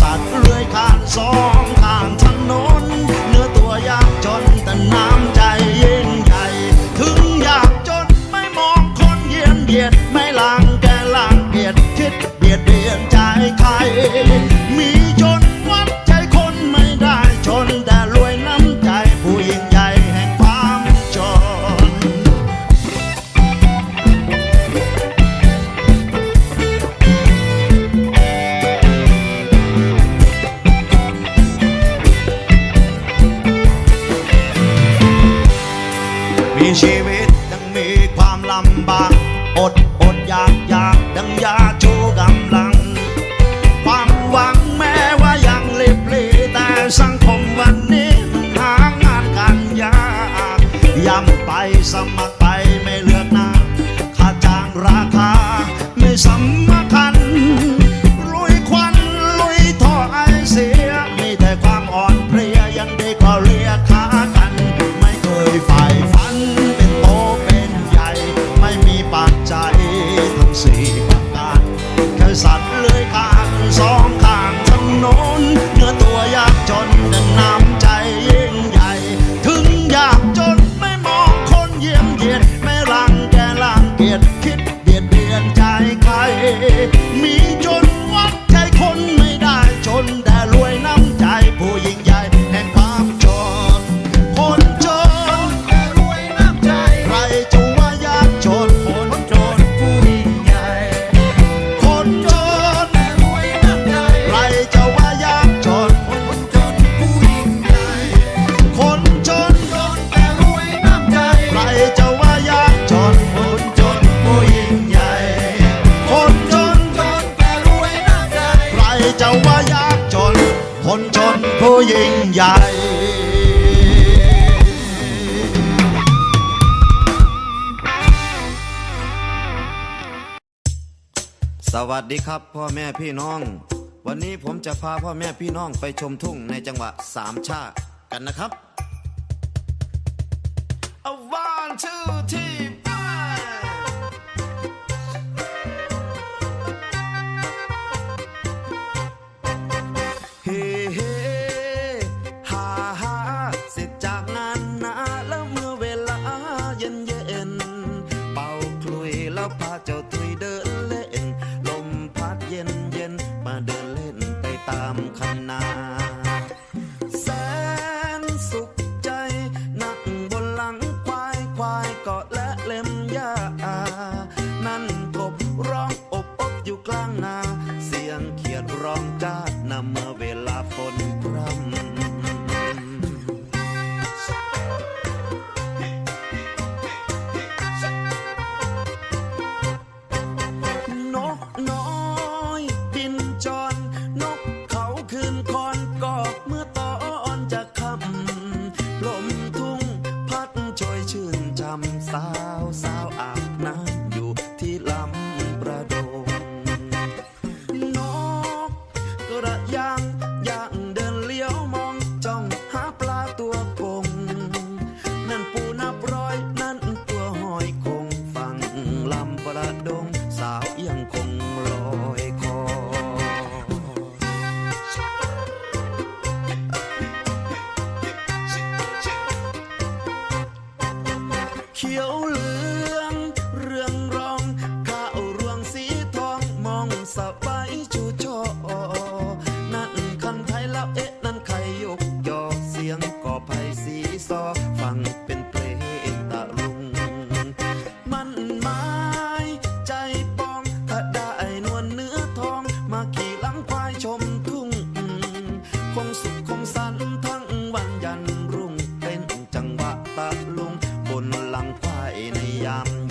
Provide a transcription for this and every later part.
สัตว์เลื้อยคานซอ วัสดีครับพ่อแม่พี่น้อง วันนี้ผมจะพาพ่อแม่พี่น้องไปชมทุ่งในจังหวัดสามชาติกันนะครับ มาเดินเล่นไปตามคันนา กอกเมื jam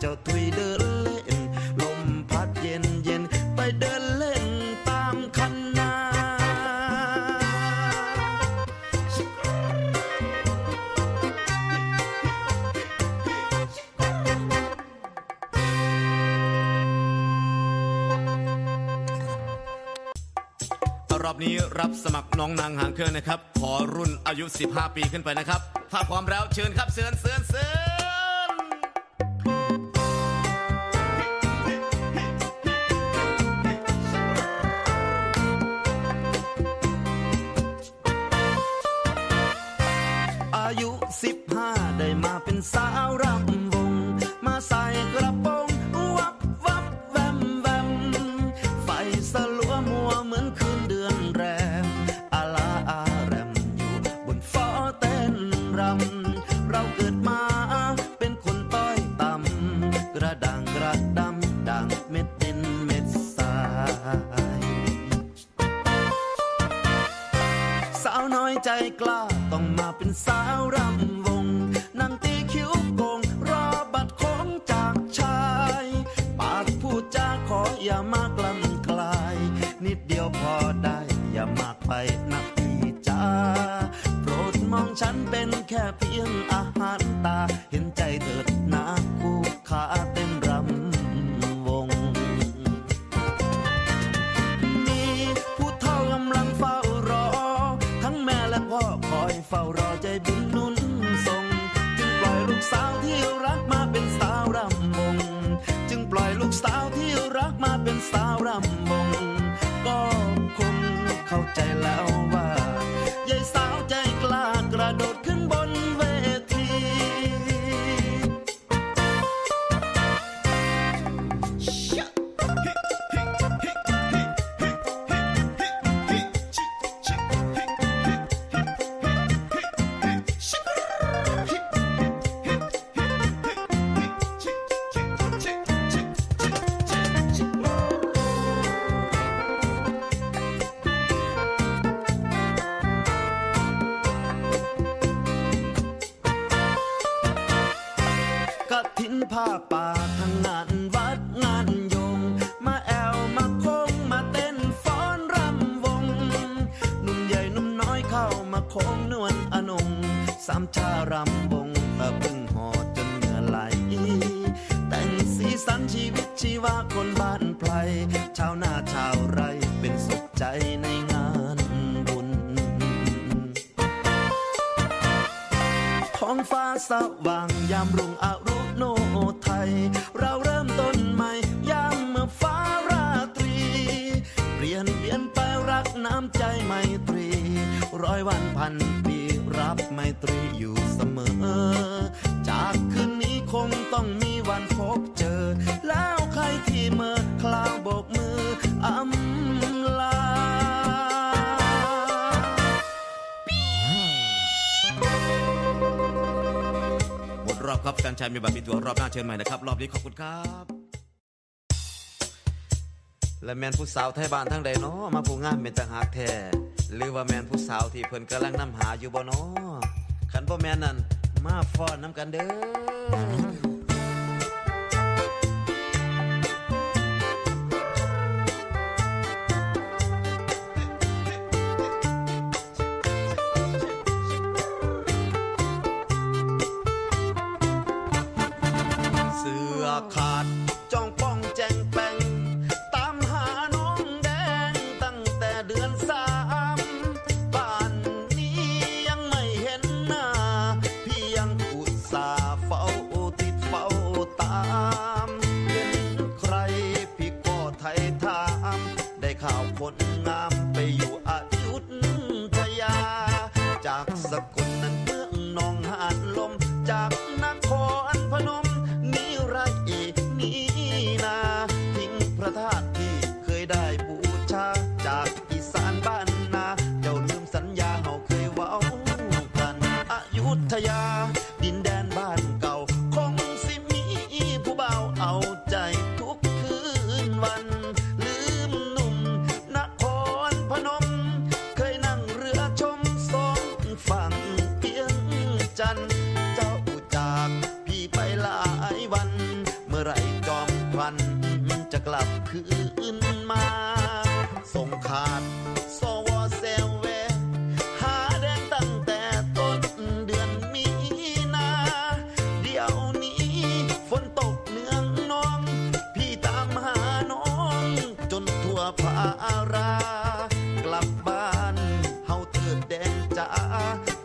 เจ้าถุยเดินเล่น ลมพัดเย็นเย็นไปเดินเล่นตามคันนารอบนี้รับสมัครน้องนางหางเครื่องนะครับ ขอรุ่นอายุ 15 ปีขึ้นไปนะครับ ถ้าพร้อมแล้วเชิญครับเชิญเชิญ สิบห้าได้มาเป็นสาวรำวง มาใส่กระโปรงวับวับแวมแวมไฟสลัวมัวเหมือนคืนเดือนแรมอาลาอาแรมอยู่บนฟอเต้นรำ เราเกิดมาเป็นคนต้อยต่ำกระด่างกระดำด่างเม็ดดินเม็ดทรายสาวน้อยใจกล้า เป็นสาวรำ มงก็คงเข้าใจแล้ว สามชารำบงตะพึ่งหอจนเหงื่อไหล แต่งสีสันชีวิตชีวาคนบ้านไพรชาวนาชาวไรเป็นสุขใจในงานบุญ ท้องฟ้าสว่างยามรุ่งอรุโนไทย เราเริ่มต้นใหม่ยามเมื่อฟ้าราตรีเปลี่ยนเปลี่ยนไปรักน้ำใจไมตรี ร้อยวันพัน ตรีอยู่เสมอ จากคืนนี้คงต้องมีวันพบเจอ แล้วใครที่เมื่อคลาวโบกมืออำลาหมดรอบครับกัรชายมีบัตรมีตัวรอบหน้าเชิญใหม่นะครับ รอบนี้ขอบคุณครับและแมนผู้สาวไทยบ้านทั้งใดเนาะมาผู้งามเป็นต่งหากแท้หรือว่าแมนผู้สาวที่เพิ่นกำลังนำหาอยู่บ่เนาะ ขันบ่แม่นนั่นมาฟ้อนน้ำกันเด้อ 啊啊